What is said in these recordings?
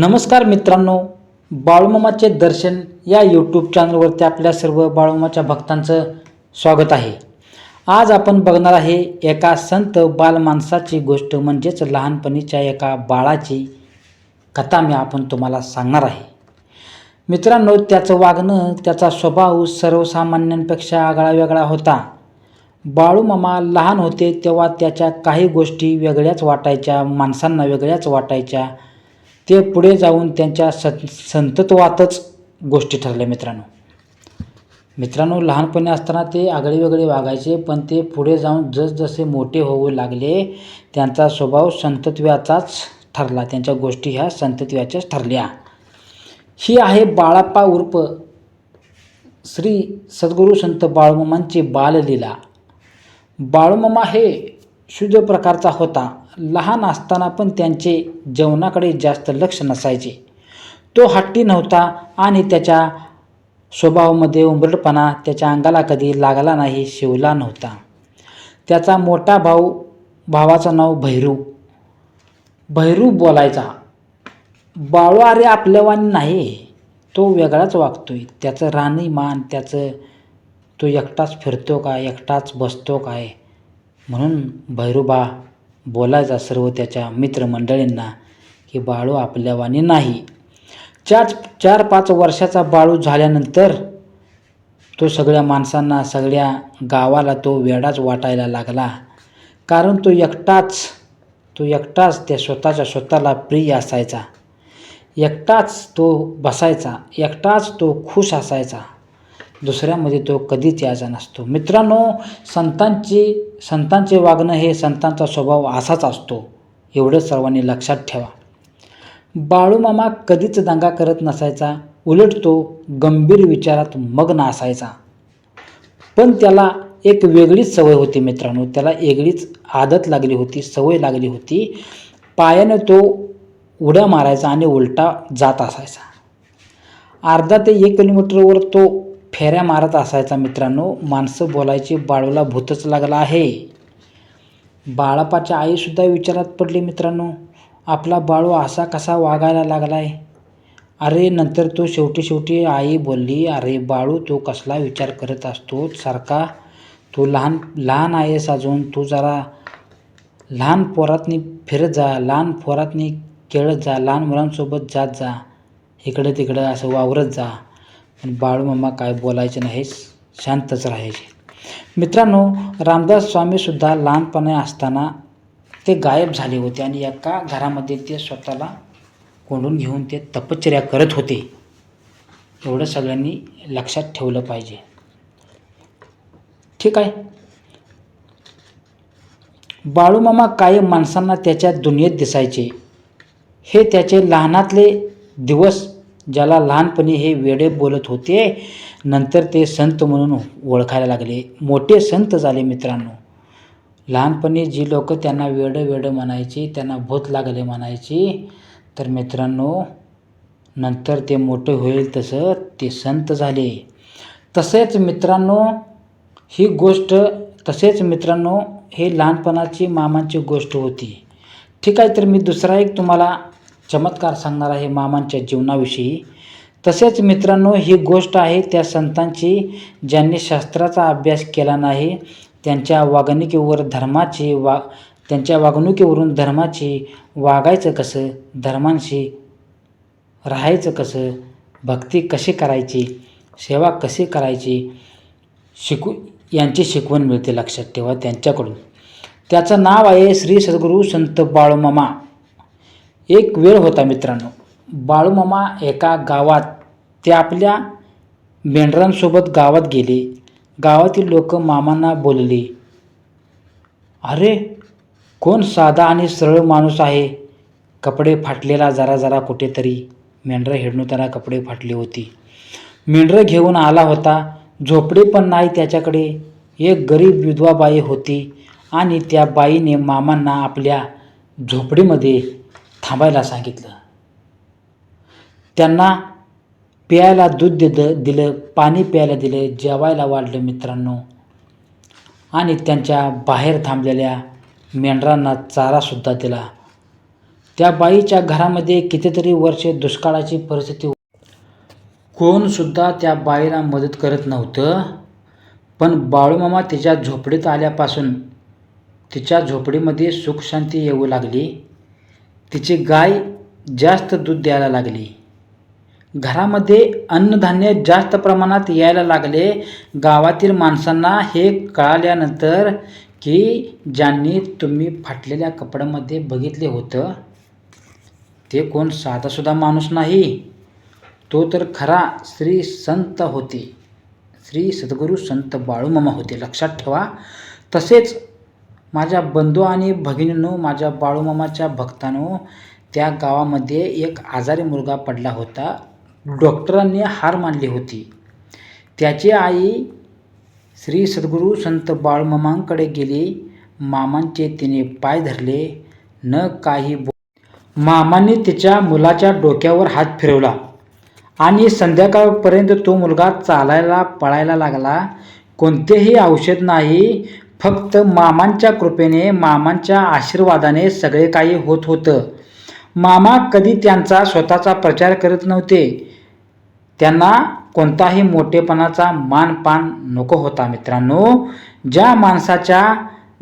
नमस्कार मित्रांनो बाळूमामाचे दर्शन या यूट्यूब चॅनलवरती आपल्या सर्व बाळूमाच्या भक्तांचं स्वागत आहे. आज आपण बघणार आहे एका संत बालमाणसाची गोष्ट म्हणजेच लहानपणीच्या एका बाळाची कथा मी आपण तुम्हाला सांगणार आहे. मित्रांनो त्याचं वागणं त्याचा स्वभाव सर्वसामान्यांपेक्षा आगळा वेगळा होता. बाळूमामा लहान होते तेव्हा त्याच्या काही गोष्टी वेगळ्याच वाटायच्या माणसांना वेगळ्याच वाटायच्या. ते पुढे जाऊन त्यांच्या सं संतत्वातच गोष्टी ठरल्या मित्रांनो. मित्रांनो लहानपणी असताना ते आगळेवेगळे वागायचे पण ते पुढे जाऊन जसजसे मोठे होऊ लागले त्यांचा स्वभाव संतत्वाचाच ठरला. त्यांच्या गोष्टी ह्या संतत्वाच्याच ठरल्या. ही आहे बाळाप्पा उर्फ श्री सद्गुरू संत बाळूमामांची बाललीला. बाळूमामा हे शुद्ध प्रकारचा होता. लहान असताना पण त्यांचे जेवणाकडे जास्त लक्ष नसायचे. तो हट्टी नव्हता आणि त्याच्या स्वभावामध्ये उंबरटपणा त्याच्या अंगाला कधी लागला नाही शिवला नव्हता. त्याचा मोठा भाऊ भावाचं नाव भैरू. भैरू बोलायचा बाळू अरे आपल्यावानी नाही. तो वेगळाच वागतोय. त्याचं राहणीमान त्याचं तो एकटाच फिरतो काय? एकटाच बसतो काय? म्हणून भैरूबा बोलायचा सर्व त्याच्या मित्रमंडळींना की बाळू आपल्यावानी नाही. चार चार पाच वर्षाचा बाळू झाल्यानंतर तो सगळ्या माणसांना सगळ्या गावाला तो वेडाच वाटायला लागला. कारण तो एकटाच तो एकटाच त्या स्वतःच्या स्वतःला प्रिय असायचा. एकटाच तो बसायचा. एकटाच तो खुश असायचा. दुसऱ्यामध्ये तो कधीच यायचा नसतो. मित्रांनो संतांची संतांचे वागणं हे संतांचा स्वभाव असाच असतो. एवढं सर्वांनी लक्षात ठेवा. बाळूमामा कधीच दंगा करत नसायचा. उलट तो गंभीर विचारात मग्न असायचा. पण त्याला एक वेगळीच सवय होती मित्रांनो. त्याला वेगळीच आदत लागली होती सवय लागली होती. पायाने तो उड्या मारायचा आणि उलटा जात असायचा. अर्धा ते एक किलोमीटरवर तो फेऱ्या मारत असायचा मित्रांनो. माणसं बोलायची बाळूला भूतच लागला आहे. बाळापाच्या आईसुद्धा विचारात पडली मित्रांनो. आपला बाळू असा कसा वागायला लागला आहे अरे नंतर तो शेवटी शेवटी आई बोलली अरे बाळू तो कसला विचार करत असतो सारखा. तू लहान लहान आहेस अजून. तू जरा लहान पोरातनी फिरत जा. लहान पोरातनी खेळत जा. लहान मुलांसोबत जात जा. इकडं तिकडं असं वावरत जा. बाळूमामा काय बोलायचे नाही शांतच राहायचे. मित्रांनो रामदास स्वामीसुद्धा लहानपणे असताना ते गायब झाले होते आणि एका घरामध्ये ते स्वतःला कोंडून घेऊन ते तपश्चर्या करत होते. एवढं सगळ्यांनी लक्षात ठेवलं पाहिजे. ठीक आहे. बाळूमामा कायम माणसांना त्याच्या दुनियेत दिसायचे. हे त्याचे लहानातले दिवस ज्याला लहानपणी हे वेडे बोलत होते नंतर ते संत म्हणून ओळखायला लागले. मोठे संत झाले मित्रांनो. लहानपणी जी लोक त्यांना वेडं वेडं म्हणायची त्यांना भूत लागले म्हणायची तर मित्रांनो नंतर ते मोठे होईल तसं ते संत झाले. तसेच मित्रांनो ही गोष्ट तसेच मित्रांनो हे लहानपणाची मामांची गोष्ट होती. ठीक आहे तर मी दुसरा एक तुम्हाला चमत्कार सांगणार आहे मामांच्या जीवनाविषयी. तसेच मित्रांनो ही गोष्ट आहे त्या संतांची ज्यांनी शास्त्राचा अभ्यास केला नाही त्यांच्या वागणुकीवर धर्माची वा त्यांच्या वागणुकीवरून धर्माची वागायचं कसं धर्मांशी राहायचं कसं भक्ती कशी करायची सेवा कशी करायची शिकू यांची शिकवण मिळते लक्षात ठेवा त्यांच्याकडून. त्याचं नाव आहे श्री सद्गुरू संत बाळूमामा. एक वेळ होता मित्रांनो. बाळूमामा एका गावात ते आपल्या मेंढरांसोबत गावात गेले. गावातील लोक मामांना बोलले अरे कोण साधा आणि सरळ माणूस आहे? कपडे फाटलेला जरा जरा कुठेतरी. मेंढरं हिडणू त्याला कपडे फाटले होती. मेंढरं घेऊन आला होता. झोपडे पण नाही त्याच्याकडे. एक गरीब विधवा बाई होती आणि त्या बाईने मामांना आपल्या झोपडीमध्ये थांबायला सांगितलं. त्यांना प्यायला दूध दिलं दिलं पाणी प्यायला दिलं जेवायला वाढलं मित्रांनो. आणि त्यांच्या बाहेर थांबलेल्या मेंढरांना चारासुद्धा दिला. त्या बाईच्या घरामध्ये कितीतरी वर्षे दुष्काळाची परिस्थिती कोणसुद्धा त्या बाईला मदत करत नव्हतं. पण बाळूमामा तिच्या झोपडीत आल्यापासून तिच्या झोपडीमध्ये सुखशांती येऊ लागली. तिची गाय जास्त दूध द्यायला लागली. घरामध्ये अन्नधान्य जास्त प्रमाणात यायला लागले. गावातील माणसांना हे कळाल्यानंतर की ज्यांनी तुम्ही फाटलेल्या कपड्यामध्ये बघितले होतं ते कोण साधासुद्धा माणूस नाही. तो तर खरा श्री संत होते. श्री सद्गुरू संत बाळूमामा होते. लक्षात ठेवा. तसेच माझ्या बंधू आणि भगिनींनो माझ्या बाळूमामाच्या भक्तांनो त्या गावामध्ये एक आजारी मुलगा पडला होता. डॉक्टरांनी हार मानली होती. त्याची आई श्री सद्गुरू संत बाळूमामांकडे गेली. मामांचे तिने पाय धरले. न काही बो मामांनी तिच्या मुलाच्या डोक्यावर हात फिरवला आणि संध्याकाळपर्यंत तो मुलगा चालायला पळायला लागला. कोणतेही औषध नाही फक्त मामांच्या कृपेने मामांच्या आशीर्वादाने सगळे काही होत होतं. मामा कधी त्यांचा स्वतःचा प्रचार करत नव्हते. त्यांना कोणताही मोठेपणाचा मानपान नको होता मित्रांनो. ज्या माणसाच्या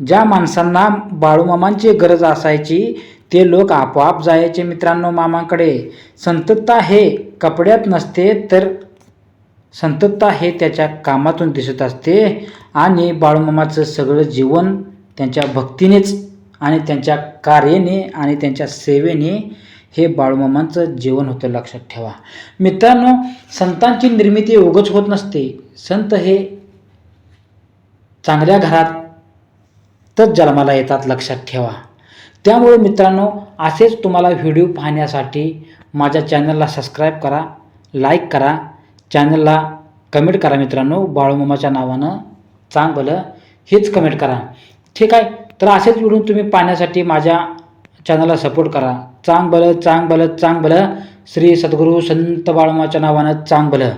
ज्या माणसांना बाळूमामांची गरज असायची ते लोक आपोआप जायचे मित्रांनो मामांकडे. संतता हे कपड्यात नसते तर संतता हे त्याच्या कामातून दिसत असते आणि बाळूमामाचं सगळं जीवन त्यांच्या भक्तीनेच आणि त्यांच्या कार्याने आणि त्यांच्या सेवेने हे बाळूमामांचं जीवन होतं लक्षात ठेवा. मित्रांनो संतांची निर्मिती उगच होत नसते. संत हे चांगल्या घरातच जन्माला येतात लक्षात ठेवा. त्यामुळे मित्रांनो असेच तुम्हाला व्हिडिओ पाहण्यासाठी माझ्या चॅनलला सबस्क्राईब करा लाईक करा चॅनलला कमेंट करा मित्रांनो. बाळूमामाच्या नावानं चांग भलं हेच कमेंट करा. ठीक आहे? तर असेच व्हिडिओ तुम्ही पाहण्यासाठी माझ्या चॅनलला सपोर्ट करा. चांग बलं चांग भलं चांग बलं श्री सद्गुरू संत बाळूमाच्या नावानं चांग बलं